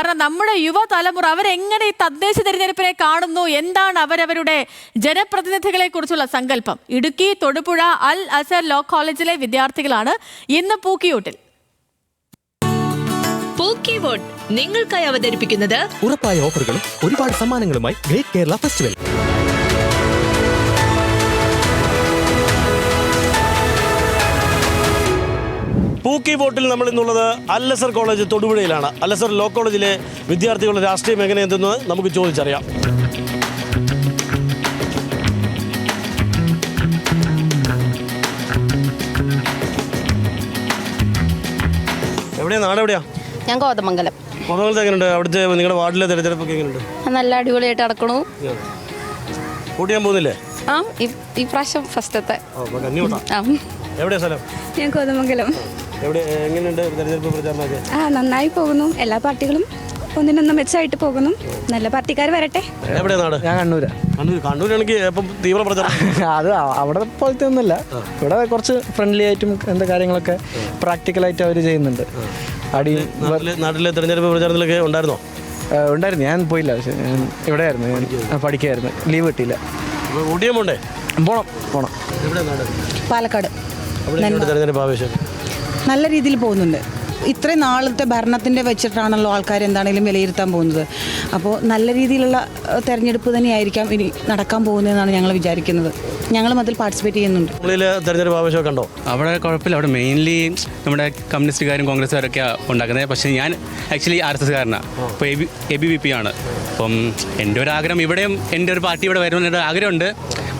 കാരണം നമ്മുടെ യുവതലമുറ അവരെങ്ങനെ ഈ തദ്ദേശ തെരഞ്ഞെടുപ്പിനെ കാണുന്നു? എന്താണ് അവരവരുടെ ജനപ്രതിനിധികളെ കുറിച്ചുള്ള സങ്കല്പം? ഇടുക്കി തൊടുപുഴ അൽ അസർ ലോ കോളേജിലെ വിദ്യാർത്ഥികളാണ് ഇന്ന് പൂക്കിയൂട്ടിൽ. പോക്കിവോട്ട് നിങ്ങൾക്കായി അവതരിപ്പിക്കുന്നത് ഉറപ്പായ ഓഫറുകളും ഒരുപാട് സമ്മാനങ്ങളുമായി ഗ്രേറ്റ് കേരള ഫെസ്റ്റിവൽ. പൂക്കി ബോട്ടിൽ നമ്മൾ ഇന്നുള്ളത് അല്ലസർ കോളേജ് തൊടുപുഴയിലാണ്. അല്ലസർ ലോ കോളേജിലെ വിദ്യാർത്ഥികളുടെ രാഷ്ട്രീയം എങ്ങനെയെന്ന് നമുക്ക് ചോദിച്ചറിയാം. എവിടെയാണ് നാട് എവിടെയാ ഞാൻ കോതമംഗലം. കോതമംഗലത്ത് എങ്ങനെയുണ്ട്? അവിടുത്തെ നിങ്ങളുടെ വാർഡിലെ തിരഞ്ഞെടുപ്പൊക്കെ എങ്ങനെയുണ്ട്? നല്ല അടിപൊളിയായിട്ട് നടക്കണു. വോട്ട് ചെയ്യാൻ പോകുന്നില്ലേ? ആ ഈ- പ്രാവശ്യം ഫസ്റ്റത്തെ ഓ, അപ്പൊ കന്നി വോട്ടാ. ആ. എവിടെയാ സ്ഥലം? ഞാൻ കോതമംഗലം. എവിടെ എങ്ങനെയുണ്ട് തെരഞ്ഞെടുപ്പ് പ്രചാരണമൊക്കെ? ആ നന്നായി പോകുന്നു. എല്ലാ പാർട്ടികളും ഒന്നിനൊന്നും മെച്ചമായിട്ട് പോകുന്നു. നല്ല പാർട്ടിക്കാർ വരട്ടെ. നാട്? ഞാൻ കണ്ണൂരാ. കണ്ണൂർ കണ്ണൂരാണെങ്കിൽ ഇപ്പം തീവ്ര പ്രചാരണം. അത് അവിടെ പോലത്തെ ഒന്നുമല്ല. ഇവിടെ കുറച്ച് ഫ്രണ്ട്ലി ആയിട്ടും എന്താ കാര്യങ്ങളൊക്കെ പ്രാക്ടിക്കൽ ആയിട്ട് അവർ ചെയ്യുന്നുണ്ട്. അടി നാട്ടിലെ തെരഞ്ഞെടുപ്പ് പ്രചാരണത്തിലൊക്കെ ഉണ്ടായിരുന്നോ? ഉണ്ടായിരുന്നു. ഞാൻ പോയില്ല. പക്ഷേ ഞാൻ ഇവിടെ ആയിരുന്നു ഞാൻ പഠിക്കായിരുന്നു ലീവ് കിട്ടിയില്ല. പോണം പോണം. പാലക്കാട്. തെരഞ്ഞെടുപ്പ് ആവേശം? നല്ല രീതിയിൽ പോകുന്നുണ്ട്. ഇത്രയും നാളത്തെ ഭരണത്തിന്റെ വെച്ചിട്ടാണല്ലോ ആൾക്കാർ എന്താണെങ്കിലും വിലയിരുത്താൻ പോകുന്നത്. അപ്പോൾ നല്ല രീതിയിലുള്ള തിരഞ്ഞെടുപ്പ് തന്നെയായിരിക്കാം ഇനി നടക്കാൻ പോകുന്നതെന്നാണ് ഞങ്ങൾ വിചാരിക്കുന്നത്. ഞങ്ങളും അതിൽ പാർട്ടിസിപ്പേറ്റ് ചെയ്യുന്നുണ്ട്. തെരഞ്ഞെടുപ്പ് ആവശ്യമൊക്കെ ഉണ്ടോ അവിടെ കുഴപ്പമില്ല. അവിടെ മെയിൻലി നമ്മുടെ കമ്മ്യൂണിസ്റ്റുകാരും കോൺഗ്രസ്സുകാരൊക്കെ ഉണ്ടാക്കുന്നത്. പക്ഷേ ഞാൻ ആക്ച്വലി ആർ എസ് എസ്കാരനാണ് അപ്പോൾ A B A B V P ആണ്. അപ്പം എന്റെ ഒരു ആഗ്രഹം ഇവിടെയും എന്റെ ഒരു പാർട്ടി ഇവിടെ വരുമെന്നൊരു ആഗ്രഹമുണ്ട്.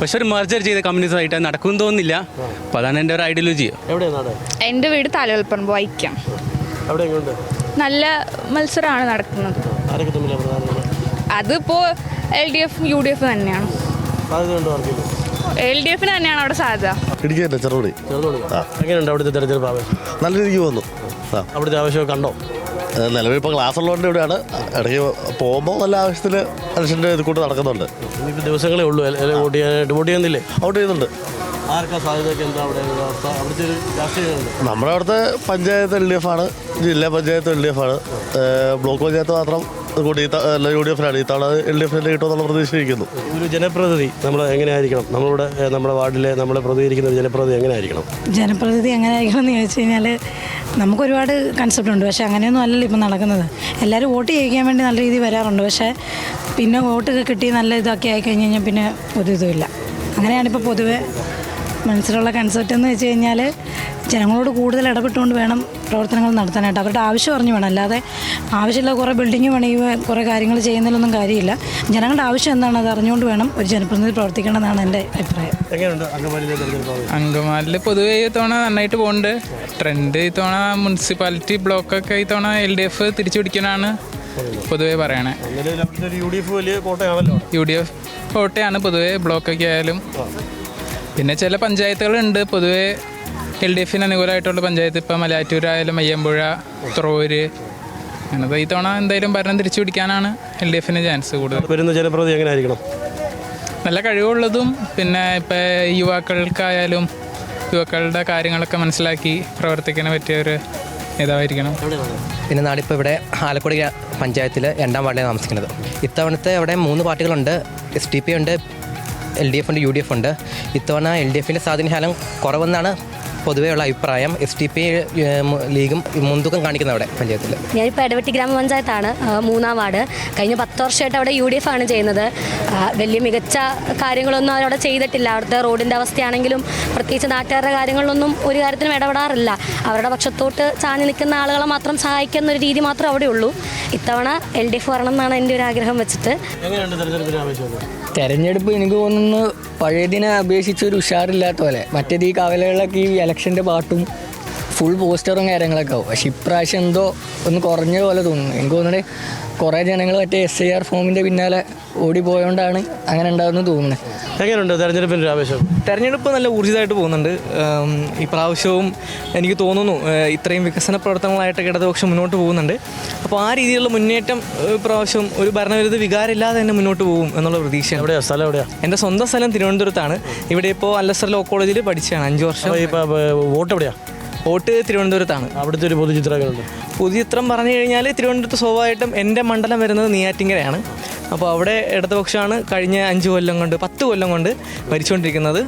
പക്ഷെ ഒരു മെർജർ ചെയ്ത കമ്മ്യൂണിസമായിട്ട് നടക്കും നടക്കുമെന്ന് തോന്നുന്നില്ല. അപ്പോൾ അതാണ് എന്റെ ഒരു ഐഡിയോളജി എന്റെ എന്റെ വീട് തലവൽപ്പം വൈക്കം. നല്ല മത്സരമാണ് നടക്കുന്നത്. അതിപ്പോ അതിപ്പോൾ L D F U D F തന്നെയാണ് എൽ ഡി എഫിന് തന്നെയാണ് അവിടെ സാധ്യത. ഇടുക്കിയല്ലേ ചെറുപടി ചെറുതോണി. എങ്ങനെയുണ്ട് അവിടുത്തെ തെരഞ്ഞെടുപ്പ് ആവേശം? നല്ല രീതിക്ക് വന്നു. ആ. അവിടുത്തെ ആവശ്യമൊക്കെ കണ്ടോ? നിലവിൽ ഇപ്പോൾ ക്ലാസ് ഉള്ളതുകൊണ്ട് ഇവിടെയാണ്. ഇടയ്ക്ക് പോകുമ്പോൾ നല്ല ആവശ്യത്തിന് മനുഷ്യന്റെ ഇത് കൂട്ട് നടക്കുന്നുണ്ട്. ഇനിയിപ്പോൾ ദിവസങ്ങളേ ഉള്ളൂ. അല്ലെങ്കിൽ ഓട്ട് വോട്ട് ചെയ്യാനായിട്ട് വോട്ട് ചെയ്യുന്നില്ലേ? ഔട്ട് ചെയ്യുന്നുണ്ട്. ആർക്കാ സാധ്യതയൊക്കെ? എന്താ അവിടെ ഒരു അവസ്ഥ? അവിടുത്തെ ഒരു രാഷ്ട്രീയമുണ്ട് നമ്മുടെ അവിടുത്തെ പഞ്ചായത്ത് എൽ ഡി എഫ് ആണ്. ജില്ലാ പഞ്ചായത്ത് എൽ ഡി എഫ് ആണ്. ബ്ലോക്ക് പഞ്ചായത്ത് മാത്രം കൂടി യു ഡി എഫിനാണ് ഈ തവണ എൽ ഡി എഫിന്റെ കിട്ടുമെന്നുള്ള പ്രതീക്ഷയിരിക്കുന്നു ഒരു ജനപ്രതിനിധി. നമ്മൾ എങ്ങനെയായിരിക്കണം? നമ്മളുടെ നമ്മുടെ വാർഡിലെ നമ്മളെ പ്രതികരിക്കുന്ന ഒരു ജനപ്രതിനിധി എങ്ങനെയായിരിക്കണം? ജനപ്രതിനിധി എങ്ങനെ ആയിരിക്കണം എന്ന് ചോദിച്ചു കഴിഞ്ഞാൽ നമുക്ക് ഒരുപാട് കൺസെപ്റ്റ് ഉണ്ട്. പക്ഷേ അങ്ങനെയൊന്നും അല്ലല്ലോ ഇപ്പം നടക്കുന്നത്. എല്ലാവരും വോട്ട് ചെയ്യിക്കാൻ വേണ്ടി നല്ല രീതിയിൽ വരാറുണ്ട്. പക്ഷേ പിന്നെ വോട്ട് കിട്ടി നല്ല ഇതൊക്കെ ആയി കഴിഞ്ഞ് കഴിഞ്ഞാൽ പിന്നെ ഒരു ഇതുമില്ല അങ്ങനെയാണ് ഇപ്പോൾ പൊതുവെ മനസ്സിലുള്ള കൺസെപ്റ്റ് എന്ന് വെച്ച് കഴിഞ്ഞാൽ ജനങ്ങളോട് കൂടുതൽ ഇടപെട്ടുകൊണ്ട് വേണം പ്രവർത്തനങ്ങൾ നടത്താനായിട്ട്. അവരുടെ ആവശ്യം അറിഞ്ഞു വേണം. അല്ലാതെ ആവശ്യമില്ല കുറേ ബിൽഡിങ് പണിയുക കുറേ കാര്യങ്ങൾ ചെയ്യുന്നതിലൊന്നും കാര്യമില്ല. ജനങ്ങളുടെ ആവശ്യം എന്താണ്? അത് അറിഞ്ഞുകൊണ്ട് വേണം ഒരു ജനപ്രതിനിധി പ്രവർത്തിക്കണമെന്നാണ് എന്റെ അഭിപ്രായം. അങ്കമാലിൽ പൊതുവേ ഇത്തവണ നന്നായിട്ട് പോകുന്നുണ്ട് ട്രെൻഡ് ഇത്തവണ മുനിസിപ്പാലിറ്റി ബ്ലോക്കൊക്കെ ഇത്തവണ എൽ ഡി എഫ് തിരിച്ചു പിടിക്കാനാണ് പൊതുവേ പറയണേ. യു ഡി എഫ് കോട്ടയാണ് പൊതുവേ ബ്ലോക്കൊക്കെ ആയാലും. പിന്നെ ചില പഞ്ചായത്തുകളുണ്ട്. പൊതുവേ എൽ ഡി എഫിന് അനുകൂലമായിട്ടുള്ള പഞ്ചായത്ത് ഇപ്പം മലയാറ്റൂരായാലും അയ്യമ്പുഴ ത്രോര് അങ്ങനത്തെ ഈ തവണ എന്തായാലും ഭരണം തിരിച്ചു പിടിക്കാനാണ് എൽ ഡി എഫിന് ചാൻസ് കൂടുതൽ. വരുന്ന എങ്ങനെ ആയിരിക്കണം നല്ല കഴിവുള്ളതും പിന്നെ ഇപ്പം യുവാക്കൾക്കായാലും യുവാക്കളുടെ കാര്യങ്ങളൊക്കെ മനസ്സിലാക്കി പ്രവർത്തിക്കാൻ പറ്റിയ ഒരു നേതാവായിരിക്കണം. പിന്നെ നാടിപ്പോൾ ഇവിടെ ആലക്കുടി പഞ്ചായത്തിൽ രണ്ടാം വാർഡിലാണ് താമസിക്കുന്നത്. ഇത്തവണത്തെ അവിടെ മൂന്ന് പാർട്ടികളുണ്ട്. എസ് ടി പി ഉണ്ട് എൽ ഡി എഫ് ഉണ്ട് യു ഡി എഫ് ഉണ്ട് ഇത്തവണ എൽ ഡി എഫിന്റെ സ്വാധീനശാലം കുറവെന്നാണ് പൊതുവെയുള്ള അഭിപ്രായം എസ് ടി പി ലീഗും മുൻതൂക്കം കാണിക്കുന്നത് അവിടെ പഞ്ചായത്തിൽ. ഞാനിപ്പോൾ ഇടവെട്ടി ഗ്രാമപഞ്ചായത്താണ് മൂന്നാം വാർഡ്. കഴിഞ്ഞ പത്ത് വർഷമായിട്ട് അവിടെ യു ഡി എഫ് ആണ് ചെയ്യുന്നത്. വലിയ മികച്ച കാര്യങ്ങളൊന്നും അവരവിടെ ചെയ്തിട്ടില്ല. അവിടുത്തെ റോഡിന്റെ അവസ്ഥയാണെങ്കിലും പ്രത്യേകിച്ച് നാട്ടുകാരുടെ കാര്യങ്ങളിലൊന്നും ഒരു കാര്യത്തിനും ഇടപെടാറില്ല. അവരുടെ പക്ഷത്തോട്ട് ചാഞ്ഞു നിൽക്കുന്ന ആളുകളെ മാത്രം സഹായിക്കുന്ന ഒരു രീതി മാത്രം അവിടെ ഉള്ളൂ. ഇത്തവണ എൽ ഡി എഫ് വരണം എന്നാണ് എന്റെ ഒരു ആഗ്രഹം വെച്ചിട്ട്. തെരഞ്ഞെടുപ്പ് എനിക്ക് തോന്നുന്നു പഴയതിനെ അപേക്ഷിച്ച് ഒരു ഉഷാറില്ലാത്ത പോലെ. മറ്റേത് ഈ കവലകളിലൊക്കെ ഈ ഇലക്ഷന്റെ പാട്ടും ഫുൾ പോസ്റ്ററും കാര്യങ്ങളൊക്കെ ആവും. പക്ഷെ ഇപ്രാവശ്യം എന്തോ ഒന്ന് കുറഞ്ഞ പോലെ തോന്നുന്നു. എനിക്ക് തോന്നുന്നത് കുറേ ജനങ്ങൾ മറ്റേ എസ് ഐ ആർ ഫോമിന്റെ പിന്നാലെ ഓടി പോയോണ്ടാണ് അങ്ങനെ ഉണ്ടാകുന്നത് തോന്നുന്നത്. എങ്ങനെയുണ്ട് തെരഞ്ഞെടുപ്പിന്റെ ഒരു ആവേശം? തെരഞ്ഞെടുപ്പ് നല്ല ഊർജിതമായിട്ട് പോകുന്നുണ്ട്. ഈ പ്രാവശ്യവും എനിക്ക് തോന്നുന്നു ഇത്രയും വികസന പ്രവർത്തനങ്ങളായിട്ടൊക്കെ ഇടതുപക്ഷം മുന്നോട്ട് പോകുന്നുണ്ട്. അപ്പോൾ ആ രീതിയിലുള്ള മുന്നേറ്റം പ്രാവശ്യം ഇപ്രാവശ്യം ഒരു ഭരണവിരുദ്ധ വികാരമില്ലാതെ തന്നെ മുന്നോട്ട് പോകും എന്നുള്ള പ്രതീക്ഷയാണ്. എവിടെയാ? സ്ഥലം എവിടെയാ? എന്റെ സ്വന്തം സ്ഥലം തിരുവനന്തപുരത്താണ്. ഇവിടെ ഇപ്പോൾ അല്ലസർ ലോ കോളേജിൽ പഠിച്ചതാണ് അഞ്ച് വർഷം. വോട്ട് എവിടെയാ വോട്ട് തിരുവനന്തപുരത്താണ്. അവിടുത്തെ ഒരു പൊതുചിത്രം എങ്ങനെയുണ്ട് പുതുചിത്രം പറഞ്ഞു കഴിഞ്ഞാൽ തിരുവനന്തപുരത്ത് സ്വാഭാവികമായിട്ടും എന്റെ മണ്ഡലം വരുന്നത് നെയ്യാറ്റിങ്കരയാണ്. അപ്പോൾ അവിടെ ഇടതുപക്ഷമാണ് കഴിഞ്ഞ അഞ്ച് കൊല്ലം കൊണ്ട് പത്ത് കൊല്ലം കൊണ്ട് ഭരിച്ചുകൊണ്ടിരിക്കുന്നത്.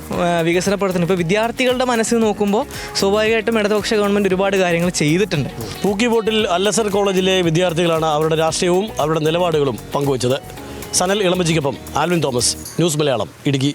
വികസന പ്രവർത്തനം. ഇപ്പോൾ വിദ്യാർത്ഥികളുടെ മനസ്സിൽ നോക്കുമ്പോൾ സ്വാഭാവികമായിട്ടും ഇടതുപക്ഷ ഗവൺമെന്റ് ഒരുപാട് കാര്യങ്ങൾ ചെയ്തിട്ടുണ്ട്. പൂക്കി വോട്ടിൽ അല്ലസർ കോളേജിലെ വിദ്യാർത്ഥികളാണ് അവരുടെ രാഷ്ട്രീയവും അവരുടെ നിലപാടുകളും പങ്കുവച്ചത്. സനൽ ഇളമ്പജിക്കൊപ്പം ആൽവിൻ തോമസ് ന്യൂസ് മലയാളം ഇടുക്കി.